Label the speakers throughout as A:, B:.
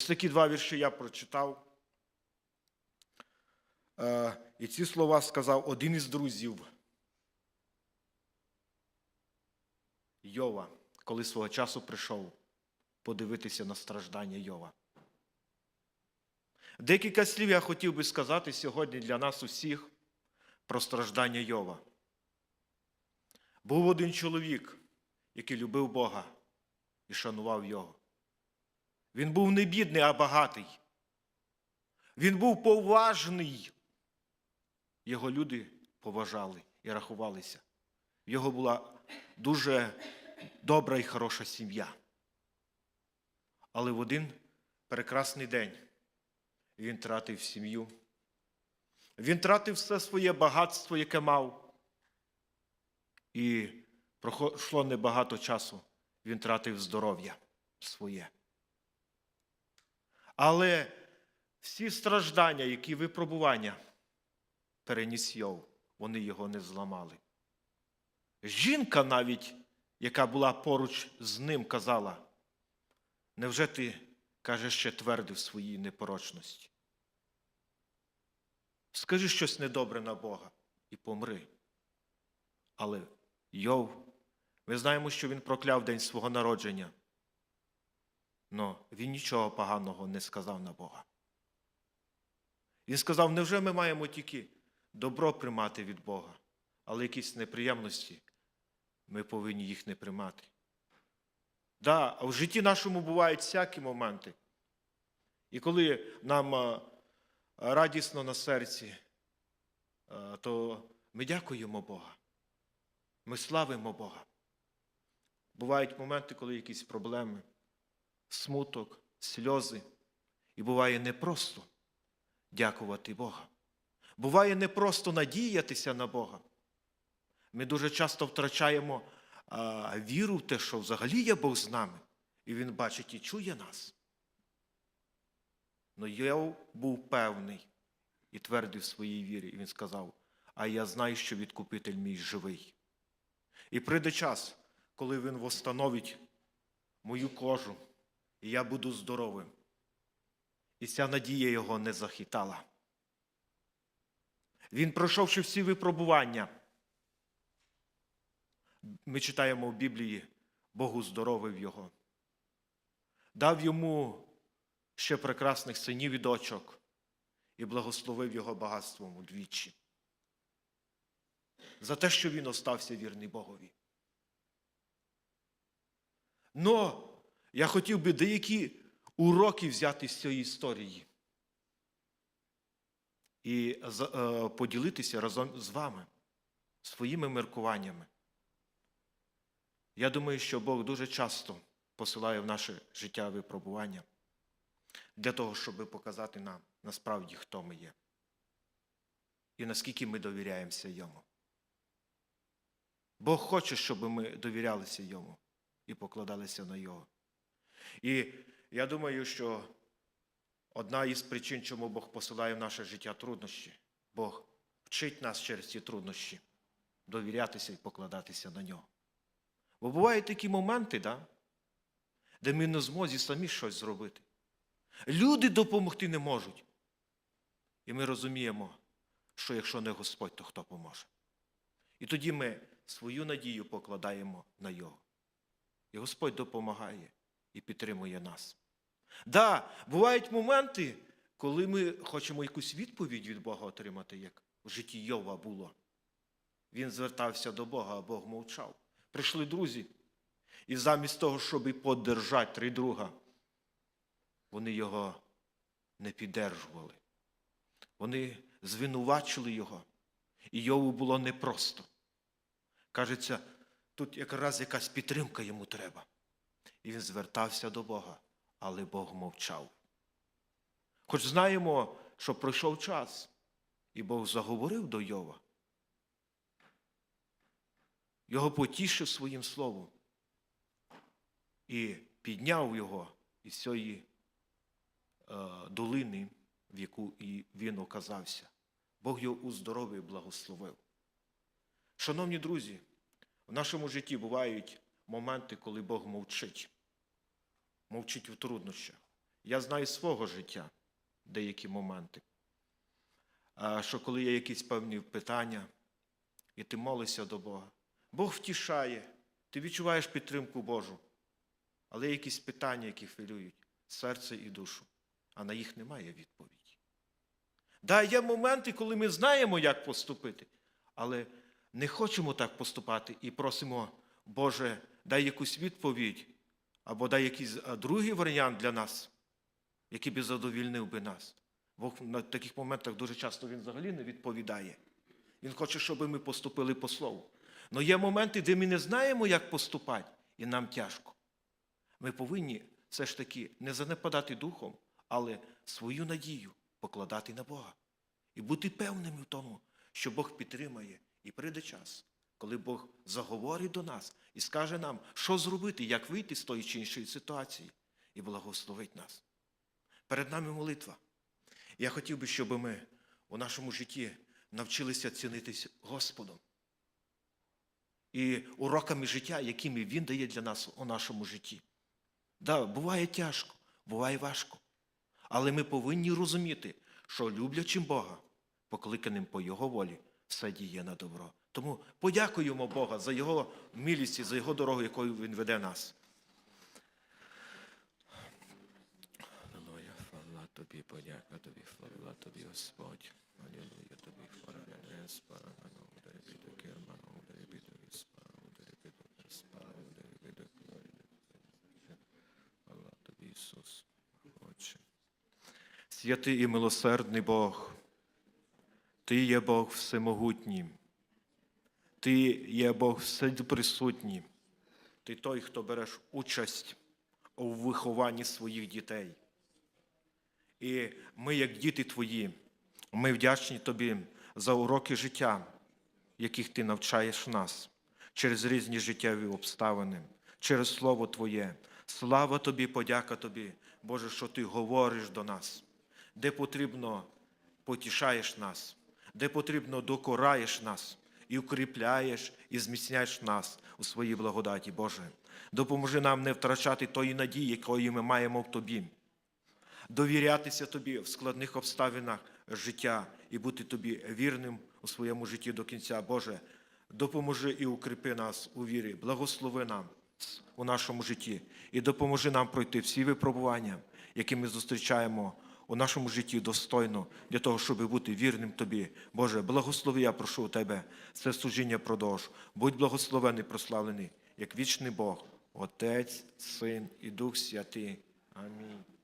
A: Ось такі два вірші я прочитав. Е, І ці слова сказав один із друзів Йова, коли свого часу прийшов подивитися на страждання Йова. Декілька слів я хотів би сказати сьогодні для нас усіх про страждання Йова. Був один чоловік, який любив Бога і шанував Його. Він був не бідний, а багатий. Він був поважний. Його люди поважали і рахувалися. В його була дуже добра і хороша сім'я. Але в один прекрасний день він тратив сім'ю. Він тратив все своє багатство, яке мав. І пройшло небагато часу. Він тратив здоров'я своє. Але всі страждання, які випробування переніс Йов, вони його не зламали. Жінка навіть, яка була поруч з ним, казала, невже ти, каже, ще твердий в своїй непорочності? Скажи щось недобре на Бога і помри. Але Йов, ми знаємо, що він прокляв день свого народження. Но він нічого поганого не сказав на Бога. Він сказав, невже ми маємо тільки добро приймати від Бога, але якісь неприємності ми повинні їх не приймати. Да, в житті нашому бувають всякі моменти. І коли нам радісно на серці, то ми дякуємо Бога. Ми славимо Бога. Бувають моменти, коли якісь проблеми, смуток, сльози. І буває непросто дякувати Бога. Буває непросто надіятися на Бога. Ми дуже часто втрачаємо а, віру в те, що взагалі є Бог з нами, і Він бачить і чує нас. Но Йов був певний і твердий в своїй вірі, і він сказав: А я знаю, що відкупитель мій живий. І прийде час, коли він восстановить мою кожу, і я буду здоровим. І ця надія його не захитала. Він, пройшовши всі випробування, ми читаємо в Біблії, Бог уздоровив його, дав йому ще прекрасних синів і дочок і благословив його багатством удвічі. За те, що він остався вірний Богові. Но я хотів би деякі уроки взяти з цієї історії і е, поділитися разом з вами своїми міркуваннями. Я думаю, що Бог дуже часто посилає в наше життя випробування для того, щоб показати нам насправді, хто ми є і наскільки ми довіряємося Йому. Бог хоче, щоб ми довірялися Йому і покладалися на Його. І я думаю, що одна із причин, чому Бог посилає в наше життя труднощі, Бог вчить нас через ці труднощі довірятися і покладатися на нього. Бо бувають такі моменти, да, де ми не змозі самі щось зробити. Люди допомогти не можуть. І ми розуміємо, що якщо не Господь, то хто поможе. І тоді ми свою надію покладаємо на Його. І Господь допомагає і підтримує нас. Да, бувають моменти, коли ми хочемо якусь відповідь від Бога отримати, як в житті Йова було. Він звертався до Бога, а Бог мовчав. Прийшли друзі, і замість того, щоб поддержати три друга, вони його не піддержували. Вони звинувачили його, і Йову було непросто. Кажеться, тут якраз якась підтримка йому треба. І він звертався до Бога, але Бог мовчав. Хоч знаємо, що пройшов час, і Бог заговорив до Йова. Його потішив своїм словом і підняв його із цієї е, долини, в яку і він оказався. Бог його уздоровив і благословив. Шановні друзі, в нашому житті бувають моменти, коли Бог мовчить, мовчить в труднощах. Я знаю свого життя деякі моменти. Що коли є якісь певні питання, і ти молишся до Бога, Бог втішає, ти відчуваєш підтримку Божу. Але є якісь питання, які хвилюють серце і душу, а на їх немає відповіді. Да, є моменти, коли ми знаємо, як поступити, але не хочемо так поступати і просимо, Боже, дай якусь відповідь, або дай якийсь другий варіант для нас, який би задовільнив би нас. Бог на таких моментах дуже часто він взагалі не відповідає. Він хоче, щоб ми поступили по слову. Але є моменти, де ми не знаємо, як поступати, і нам тяжко. Ми повинні все ж таки не занепадати духом, але свою надію покладати на Бога. І бути певними в тому, що Бог підтримає. І прийде час, коли Бог заговорить до нас і скаже нам, що зробити, як вийти з тої чи іншої ситуації, і благословить нас. Перед нами молитва. Я хотів би, щоб ми у нашому житті навчилися цінитись Господом і уроками життя, якими Він дає для нас у нашому житті. Да, буває тяжко, буває важко. Але ми повинні розуміти, що люблячим Бога, покликаним по Його волі, все діє на добро. Тому подякуємо Бога за Його милість і за Його дорогу, якою Він веде нас. Тобі, подяка тобі, хвала тобі, Господь. Алілуя тобі, хвала удари піду віспа, удари піду. Хвала тобі, Ісус, Отче. Святий і милосердний Бог, Ти є Бог всемогутній, Ти є Бог всеприсутній, Ти той, хто береш участь у вихованні своїх дітей. І ми, як діти Твої, ми вдячні Тобі за уроки життя, яких Ти навчаєш нас через різні життєві обставини, через Слово Твоє. Слава Тобі, подяка Тобі, Боже, що Ти говориш до нас, де потрібно потішаєш нас, де потрібно докораєш нас і укріпляєш і зміцняєш нас у своїй благодаті, Боже. Допоможи нам не втрачати тої надії, якої ми маємо в Тобі довірятися тобі в складних обставинах життя і бути тобі вірним у своєму житті до кінця. Боже, допоможи і укріпи нас у вірі, благослови нам у нашому житті і допоможи нам пройти всі випробування, які ми зустрічаємо у нашому житті достойно для того, щоб бути вірним тобі. Боже, благослови, я прошу у тебе це служіння продовж. Будь благословений, прославлений, як вічний Бог, Отець, Син і Дух Святий. Амінь.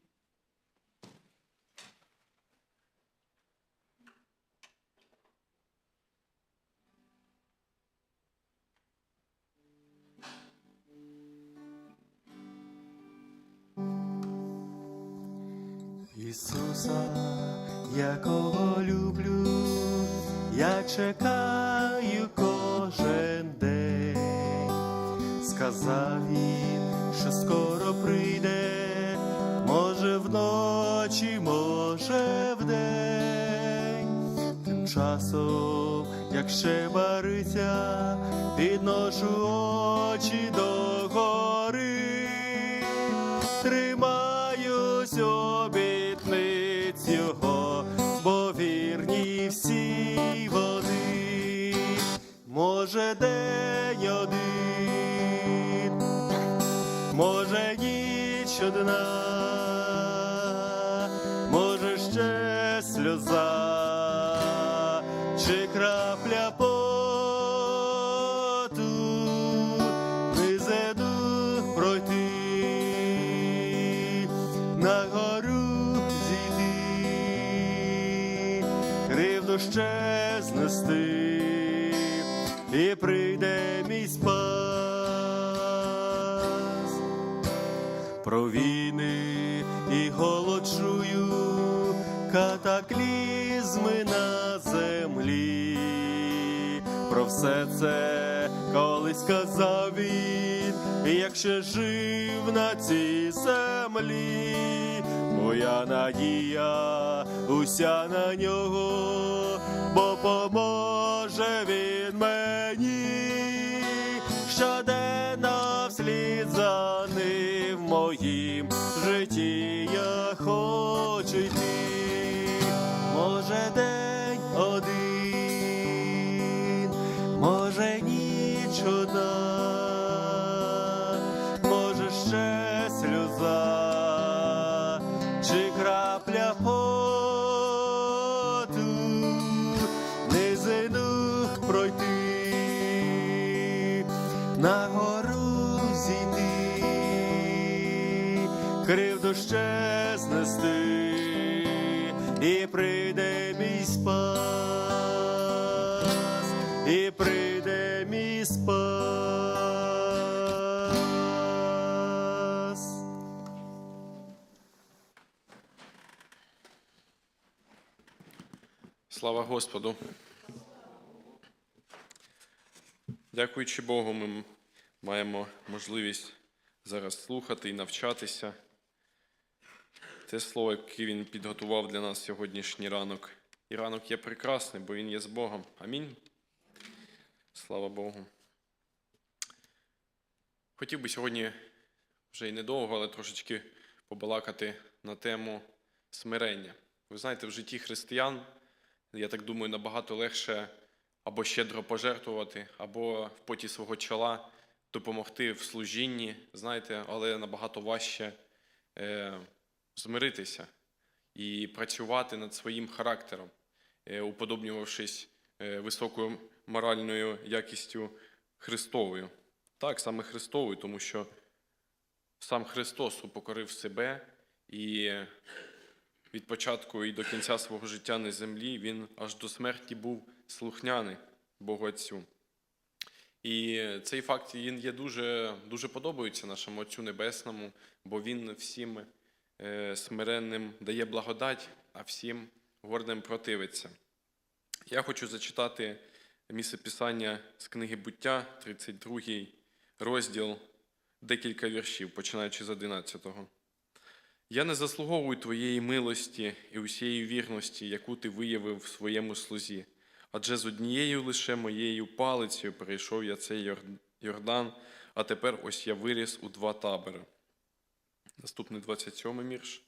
B: Ісуса, якого люблю, я чекаю кожен день, сказав він, що скоро прийде, може вночі, може вдень, тим часом, як ще бариться, підношу очі ніч одна, може ще сльоза, чи крапля поту, визе дух пройти, на гору зійти, кривду ще Про війни і голод чую, катаклізми на землі. Про все це колись казав він, як ще жив на цій землі. Моя надія уся на нього, бо поможе він мені моїм житті кривду ще знести, і прийде мій спас, і прийде мій спас.
C: Слава Господу. Дякуючи Богу, ми маємо можливість зараз слухати і навчатися. Те слово, яке Він підготував для нас сьогоднішній ранок. І ранок є прекрасний, бо Він є з Богом. Амінь. Слава Богу. Хотів би сьогодні вже й недовго, але трошечки побалакати на тему смирення. Ви знаєте, в житті християн я так думаю, набагато легше або щедро пожертвувати, або в поті свого чола допомогти в служінні, знаєте, але набагато важче е, змиритися і працювати над своїм характером, е, уподобнювавшись е, високою моральною якістю Христовою. Так, саме Христовою, тому що сам Христос упокорив себе і від початку і до кінця свого життя на землі він аж до смерті був слухняний Богу Отцю. І цей факт він є дуже, дуже подобається нашому Отцю Небесному, бо він всім смиренним дає благодать, а всім гордим противиться. Я хочу зачитати місце Писання з книги Буття, 32 розділ, декілька віршів, починаючи з 11-го. Я не заслуговую твоєї милості і усієї вірності, яку ти виявив в своєму слузі. Адже з однією лише моєю палицею перейшов я цей Йордан, а тепер ось я виріс у два табори. Наступний 27 вірш.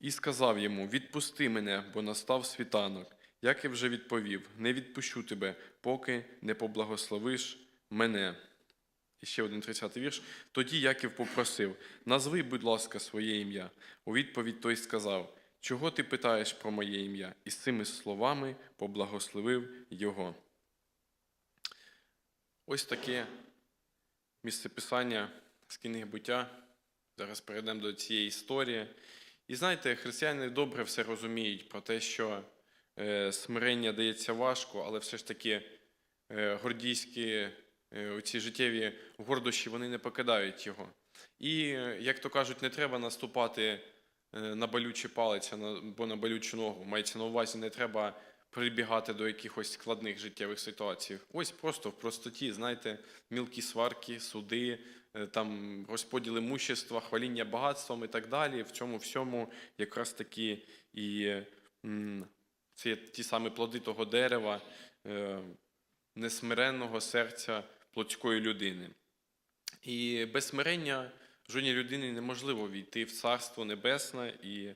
C: І сказав йому: Відпусти мене, бо настав світанок. Як я вже відповів, не відпущу тебе, поки не поблагословиш мене. І ще один 30-й вірш. Тоді Яків попросив: назви, будь ласка, своє ім'я. У відповідь той сказав: Чого ти питаєш про моє ім'я? І з цими словами поблагословив його. Ось таке місце писання з книги буття. Зараз перейдемо до цієї історії. І знаєте, християни добре все розуміють про те, що е, смирення дається важко, але все ж таки е, гордійські е, оці життєві гордощі вони не покидають його. І, як то кажуть, не треба наступати на болючі палець або на болючу ногу. Мається на увазі, не треба прибігати до якихось складних життєвих ситуацій. Ось просто в простоті, знаєте, мілкі сварки, суди, е, там розподіл имущества, хваління багатством і так далі. В цьому всьому якраз таки і це ті самі плоди того дерева, е, несмиренного серця плотської людини. І без смирення жодній людині неможливо війти в Царство Небесне, і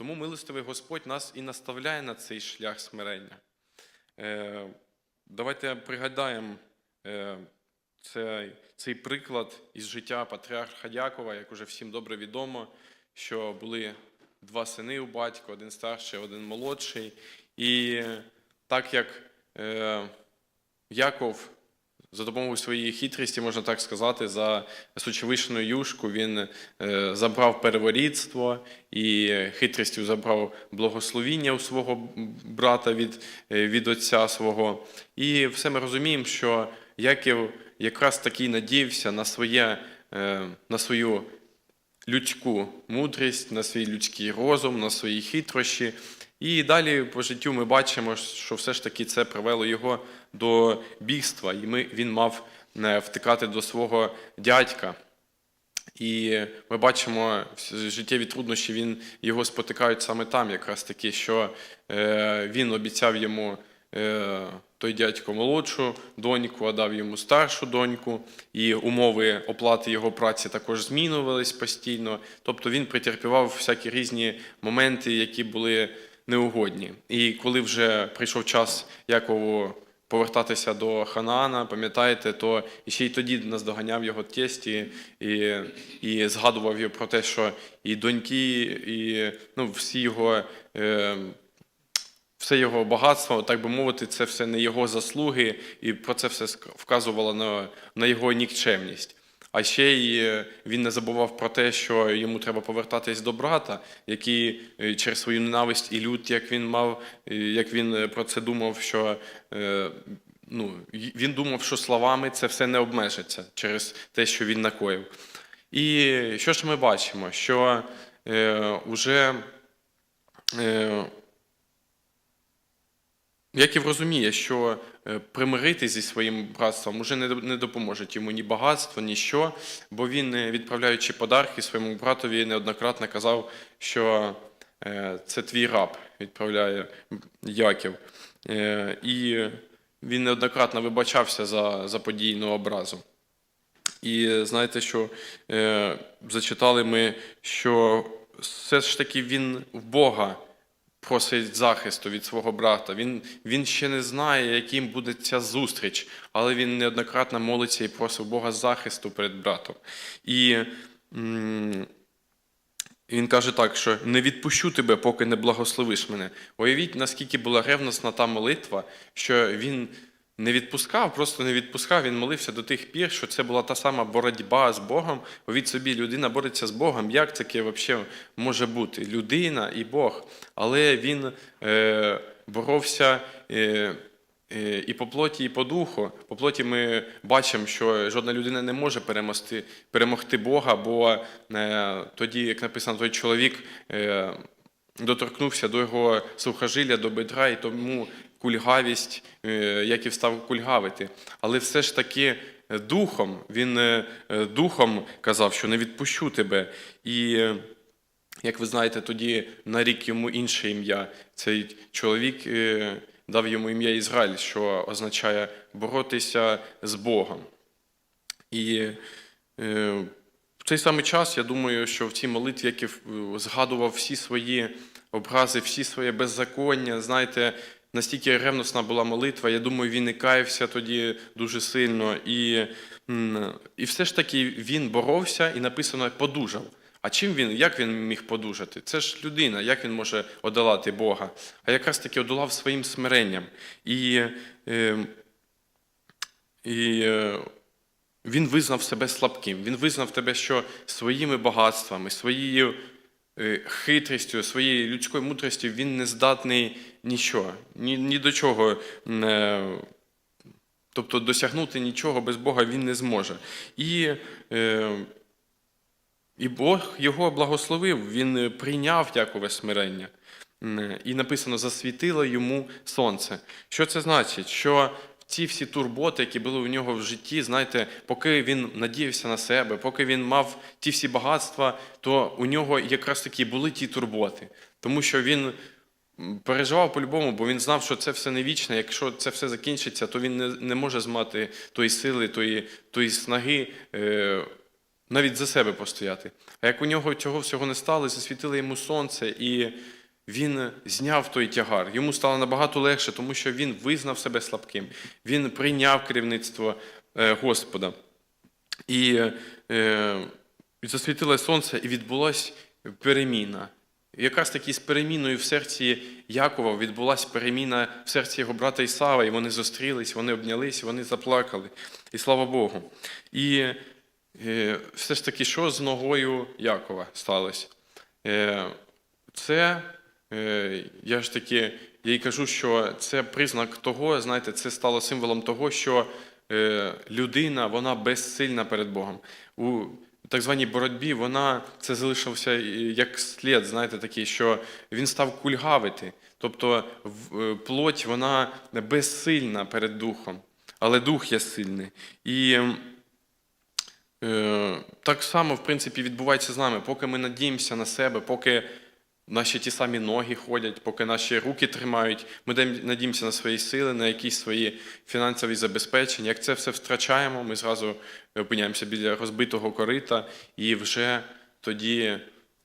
C: тому милостивий Господь нас і наставляє на цей шлях смирення. Е, Давайте пригадаємо е, цей, цей приклад із життя патріарха Якова, як уже всім добре відомо, що були два сини у батька, один старший, один молодший. І так як е, Яков за допомогою своєї хитрості, можна так сказати, за сучовишну юшку він е, забрав переворідство і хитрістю забрав благословіння у свого брата від, е, від отця свого. І все ми розуміємо, що Яків якраз таки надіявся на, своє, е, на свою людську мудрість, на свій людський розум, на свої хитрощі. І далі по життю ми бачимо, що все ж таки це привело його до бігства, і ми, він мав е, втикати до свого дядька. І ми бачимо життєві труднощі, він, його спотикають саме там, якраз таки, що е, він обіцяв йому е, той дядько молодшу доньку, а дав йому старшу доньку, і умови оплати його праці також змінювались постійно. Тобто він претерпівав всякі різні моменти, які були неугодні. І коли вже прийшов час Якову повертатися до Ханаана, пам'ятаєте, то ще й тоді наздоганяв його тесть і, і, і згадував його про те, що і доньки, і ну, всі його. Е, все його багатство, так би мовити, це все не його заслуги, і про це все вказувало на, на його нікчемність. А ще й е, він не забував про те, що йому треба повертатись до брата, який е, через свою ненависть і лють, як він мав, е, як він про це думав, що ну, він думав, що словами це все не обмежиться через те, що він накоїв. І що ж ми бачимо? Що е, уже е, Яків розуміє, що е, примиритись зі своїм братством уже не допоможе йому ні багатство, ні що, бо він, е, відправляючи подарки своєму братові, неоднократно казав, що е, це твій раб, відправляє Яків. І він неоднократно вибачався за заподійну образу. І знаєте, що зачитали ми, що все ж таки він в Бога просить захисту від свого брата. Він, він ще не знає, яким буде ця зустріч, але він неоднократно молиться і просив Бога захисту перед братом. І м, він каже так, що не відпущу тебе, поки не благословиш мене. Уявіть, наскільки була ревностна та молитва, що він не відпускав, просто не відпускав. Він молився до тих пір, що це була та сама боротьба з Богом. Уявіть собі, людина бореться з Богом. Як таке взагалі може бути? Людина і Бог. Але він е, боровся. Е, Е, І по плоті, і по духу. По плоті ми бачимо, що жодна людина не може перемогти, перемогти Бога, бо е, тоді, як написано, той чоловік е, доторкнувся до його сухожилля, до бедра, і тому кульгавість, е, як і став кульгавити. Але все ж таки е, духом, він е, духом казав, що не відпущу тебе. І як ви знаєте, тоді нарік йому інше ім'я. Цей чоловік дав йому ім'я Ізраїль, що означає боротися з Богом. І в цей самий час я думаю, що в цій молитві, як і згадував всі свої образи, всі своє беззаконня, знаєте, настільки ревностна була молитва, я думаю, він і каявся тоді дуже сильно. І, і все ж таки він боровся і написано подужав. А чим він, як він міг подужати? Це ж людина, як він може одолати Бога? А якраз таки одолав своїм смиренням. І, е, і е, він визнав себе слабким. Він визнав тебе, що своїми багатствами, своєю хитрістю, своєю людською мудрістю він не здатний нічого, ні, ні до чого. е, Тобто досягнути нічого без Бога він не зможе. І, е, і Бог його благословив, він е, прийняв Якове смирення. І написано, засвітило йому сонце. Що це значить? Що ці всі турботи, які були у нього в житті, знаєте, поки він надіявся на себе, поки він мав ті всі багатства, то у нього якраз таки були ті турботи. Тому що він переживав по-любому, бо він знав, що це все не вічне. Якщо це все закінчиться, то він не, може змати тої сили, тої, тої снаги. Е, навіть за себе постояти. А як у нього цього всього не стало, засвітило йому сонце, і він зняв той тягар. Йому стало набагато легше, тому що він визнав себе слабким, він прийняв керівництво е, Господа. І е, засвітило сонце, і відбулася переміна. Якраз таки з переміною в серці Якова відбулася переміна в серці його брата Ісава, і вони зустрілись, вони обнялись, вони заплакали. І слава Богу. І е, все ж таки, що з ногою Якова сталося? Це, я ж таки, я й кажу, що це признак того, знаєте, це стало символом того, що е, людина, вона безсильна перед Богом. У так званій боротьбі вона це залишився е, як слід, знаєте, такий, що він став кульгавити. Тобто е, плоть вона безсильна перед духом, але дух є сильний. І Е, Так само, в принципі, відбувається з нами. Поки ми надіємося на себе, поки наші ті самі ноги ходять, поки наші руки тримають. Ми надіємося на свої сили, на якісь свої фінансові забезпечення. Як це все втрачаємо, ми зразу опиняємося біля розбитого корита, і вже тоді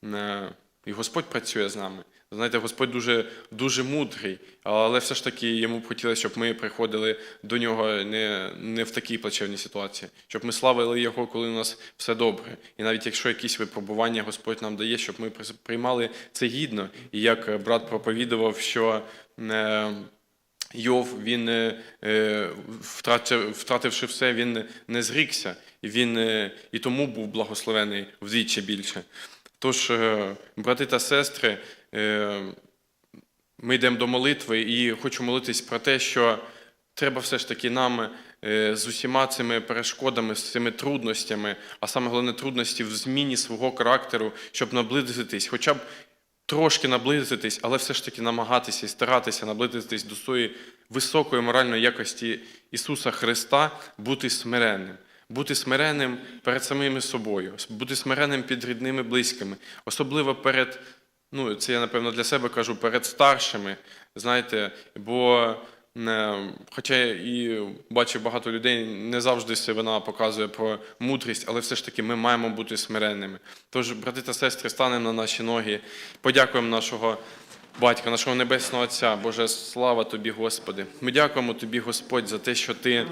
C: е, і Господь працює з нами. Знаєте, Господь дуже, дуже мудрий, але все ж таки йому б хотілося, щоб ми приходили до нього не, не в такій плачевній ситуації, щоб ми славили Його, коли у нас все добре. І навіть якщо якісь випробування Господь нам дає, щоб ми приймали це гідно. І як брат проповідував, що е, Йов, він, е, е, втратив, втративши все, він не зрікся, він і тому був благословений вдвічі більше. Тож, е, брати та сестри, е, ми йдемо до молитви і хочу молитись про те, що треба все ж таки нам е, з усіма цими перешкодами, з цими трудностями, а саме головне трудності в зміні свого характеру, щоб наблизитись, хоча б трошки наблизитись, але все ж таки намагатися і старатися наблизитись до своєї високої моральної якості Ісуса Христа, бути смиренним. Бути смиренним перед самими собою, бути смиренним перед рідними близькими, особливо перед, ну це я напевно для себе кажу, перед старшими. Знаєте, бо е, хоча і бачу багато людей, не завжди вона показує про мудрість, але все ж таки ми маємо бути смиренними. Тож, брати та сестри, станемо на наші ноги, подякуємо нашого. Батька, нашого Небесного Отця, Боже, слава Тобі, Господи. Ми дякуємо Тобі, Господь, за те, що Ти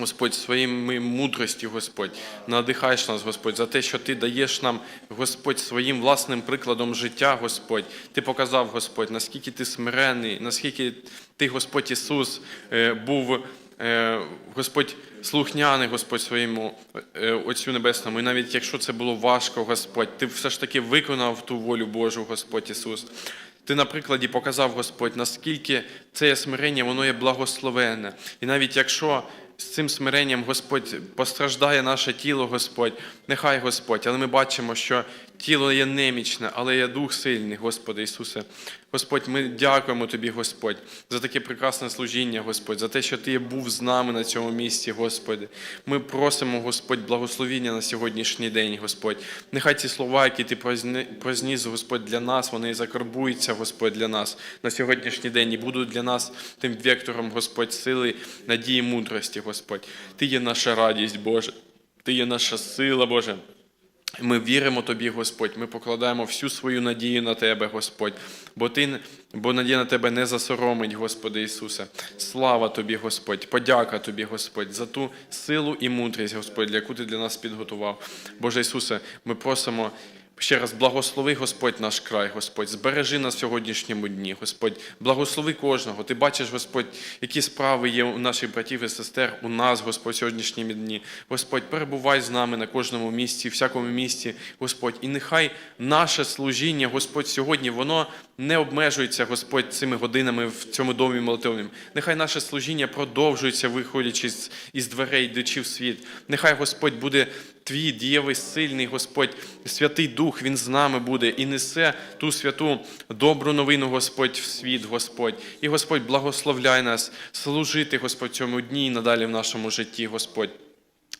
C: Господь, своїми мудрості, Господь, надихаєш нас, Господь, за те, що Ти даєш нам, Господь, своїм власним прикладом життя, Господь. Ти показав, Господь, наскільки ти смирений, наскільки ти, Господь Ісус, е, був, е, Господь, слухняний, Господь, своєму е, Отцю Небесному. І навіть якщо це було важко, Господь, ти все ж таки виконав ту волю Божу, Господь Ісус. Ти на прикладі показав, Господь, наскільки це смирення, воно є благословенне. І навіть якщо з цим смиренням Господь постраждає наше тіло, Господь, нехай Господь, але ми бачимо, що тіло є немічне, але є дух сильний, Господи Ісусе. Господь, ми дякуємо Тобі, Господь, за таке прекрасне служіння, Господь, за те, що Ти був з нами на цьому місці, Господи. Ми просимо, Господь, благословіння на сьогоднішній день, Господь. Нехай ці слова, які Ти прозніс, Господь, для нас, вони закарбуються, Господь, для нас на сьогоднішній день і будуть для нас тим вектором, Господь, сили, надії, мудрості, Господь. Ти є наша радість, Боже. Ти є наша сила, Боже. Ми віримо Тобі, Господь, ми покладаємо всю свою надію на Тебе, Господь, бо Ти, бо надія на Тебе не засоромить, Господи Ісусе. Слава Тобі, Господь, подяка Тобі, Господь, за ту силу і мудрість, Господь, яку Ти для нас підготував. Боже Ісусе, ми просимо. Ще раз благослови Господь наш край, Господь, збережи нас в сьогоднішньому дні, Господь, благослови кожного. Ти бачиш, Господь, які справи є у наших братів і сестер, у нас, Господь, в сьогоднішні дні. Господь, перебувай з нами на кожному місці, всякому місці, Господь. І нехай наше служіння, Господь, сьогодні, воно не обмежується, Господь, цими годинами в цьому домі молитовним. Нехай наше служіння продовжується, виходячи із дверей, йдучи в світ. Нехай Господь буде Твій дієвий сильний Господь, Святий Дух, Він з нами буде і несе ту святу добру новину, Господь, в світ, Господь. І Господь благословляй нас служити, Господь, цьому дні і надалі в нашому житті, Господь.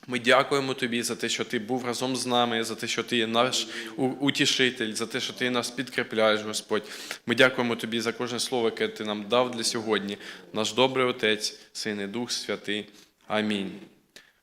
C: Ми дякуємо Тобі за те, що Ти був разом з нами, за те, що Ти є наш утішитель, за те, що Ти нас підкріпляєш, Господь. Ми дякуємо Тобі за кожне слово, яке Ти нам дав для сьогодні. Наш добрий Отець, Син і Дух Святий. Амінь.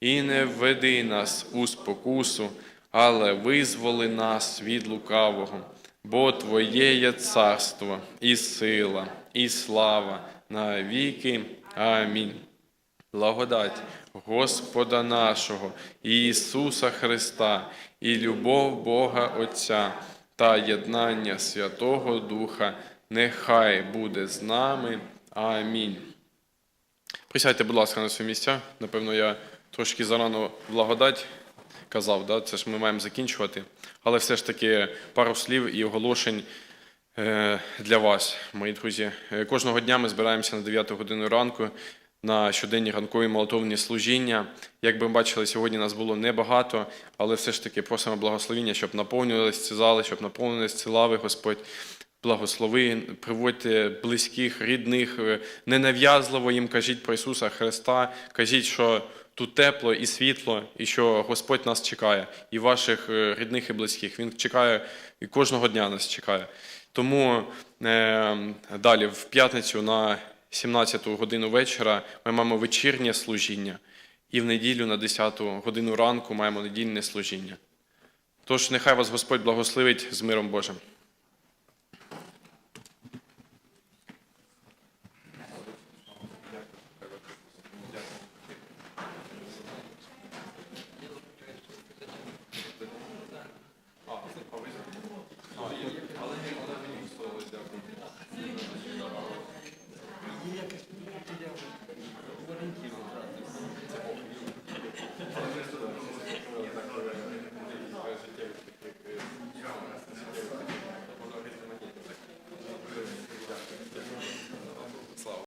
C: І не введи нас у спокусу, але визволи нас від лукавого, бо Твоє є царство, і сила, і слава на віки. Амінь. Благодать Господа нашого Ісуса Христа, і любов Бога Отця та єднання Святого Духа, нехай буде з нами. Амінь. Присядьте, будь ласка, на свої місця. Напевно, я трошки зарано благодать казав, да? це ж ми маємо закінчувати. Але все ж таки пару слів і оголошень е, для вас, мої друзі. Е, Кожного дня ми збираємося на 9 годину ранку на щоденні ранкові молитовні служіння. Як ви бачили, сьогодні нас було небагато, але все ж таки просимо благословіння, щоб наповнювалися ці зали, щоб наповнились ці лави, Господь. Благослови, приводьте близьких, рідних, е, ненав'язливо їм кажіть про Ісуса Христа, кажіть, що тут тепло і світло, і що Господь нас чекає, і ваших е, рідних і близьких. Він чекає і кожного дня нас чекає. Тому е, далі, в п'ятницю на 17-ту годину вечора, ми маємо вечірнє служіння, і в неділю на 10-ту годину ранку маємо недільне служіння. Тож нехай вас Господь благословить з миром Божим.